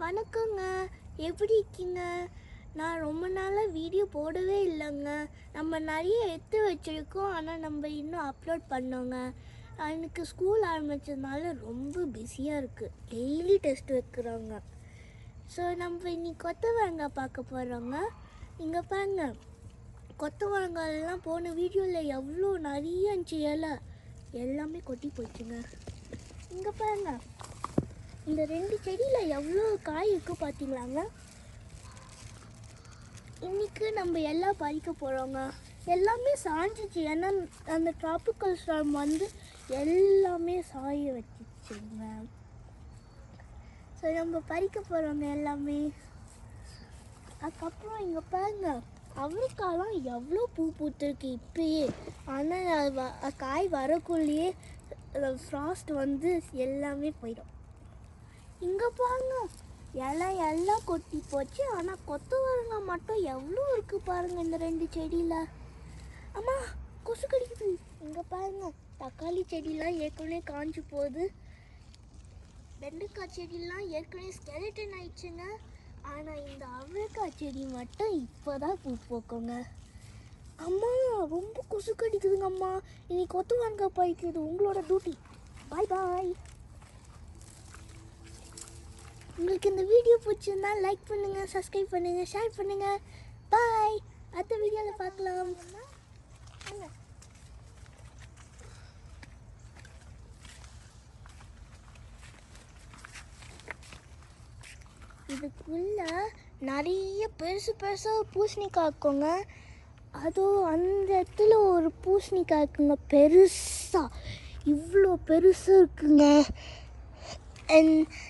வணக்கங்க. எப்படி இருக்கீங்க? நான் ரொம்ப நாளாக வீடியோ போடவே இல்லைங்க. நம்ம நிறைய எடுத்து வச்சுருக்கோம். ஆனால் நம்ம இன்னும் அப்லோட் பண்ணோங்க. எனக்கு ஸ்கூல் ஆரம்பித்ததுனால ரொம்ப பிஸியாக இருக்குது டெய்லி டெஸ்ட் வைக்கிறோங்க. ஸோ நம்ம இன்னைக்கு கொத்தவரங்காய் பார்க்க போகிறோங்க இங்கே பாருங்க. கொத்தவரங்காயெல்லாம் போன வீடியோவில் எவ்வளோ நிறைய இருந்துச்சு இலை. எல்லாமே கொட்டி போச்சுங்க. இங்கே பாருங்க. இந்த ரெண்டு செடியில் எவ்வளோ காய் இருக்குது பார்த்தீங்களாங்க இன்றைக்கு நம்ம எல்லாம் பறிக்க போகிறோங்க எல்லாமே சாஞ்சிச்சு. ஏன்னா அந்த ட்ராபிக்கல் ஸ்டார்ம் வந்து எல்லாமே சாய வச்சிச்சுங்க. ஸோ நம்ம பறிக்க போகிறோங்க எல்லாமே. அதுக்கப்புறம் இங்கே பாருங்க அவரைக்காலாம் எவ்வளோ பூ பூத்துருக்கு இப்பயே. ஆனால் காய் வரக்குள்ளேயே ஃப்ராஸ்ட் வந்து எல்லாமே போயிடும். இங்கே பாருங்க. இலை எல்லாம் கொட்டி போச்சு. ஆனால் கொத்தவரங்காய் மட்டும் எவ்வளோ இருக்குது பாருங்க இந்த ரெண்டு செடியில். அம்மா கொசு கடிக்குது. இங்கே பாருங்க. தக்காளி செடிலாம் ஏற்கனவே காஞ்சு போகுது. வெண்டைக்காய் செடிலாம் ஏற்கனவே ஸ்கெலட்டன் ஆயிடுச்சுங்க. ஆனால் இந்த அவரைக்காய் செடி மட்டும் இப்போ தான் பூ பூக்குங்க. அம்மா ரொம்ப கொசு கடிக்குதுங்க அம்மா. இன்னைக்கு ஒத்து வாங்க பாய்க்குது உங்களோட டியூட்டி பாய் பாய் உங்களுக்கு இந்த வீடியோ பிடிச்சிருந்தா லைக் பண்ணுங்க சப்ஸ்கிரைப் பண்ணுங்க ஷேர் பண்ணுங்க. பாய் அடுத்த வீடியோவில் பார்க்கலாம். இதுக்குள்ள நிறைய பெருசு பெருசாக பூசணிக்காய் இருக்குங்க. அதுவும் அந்த இடத்துல ஒரு பூசணிக்காய் இருக்குங்க. பெருசாக இவ்வளோ பெருசாக இருக்குங்க.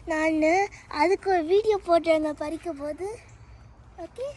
நான் அதுக்கு ஒரு வீடியோ போட்டேங்க பறிக்கும் போது ஓகே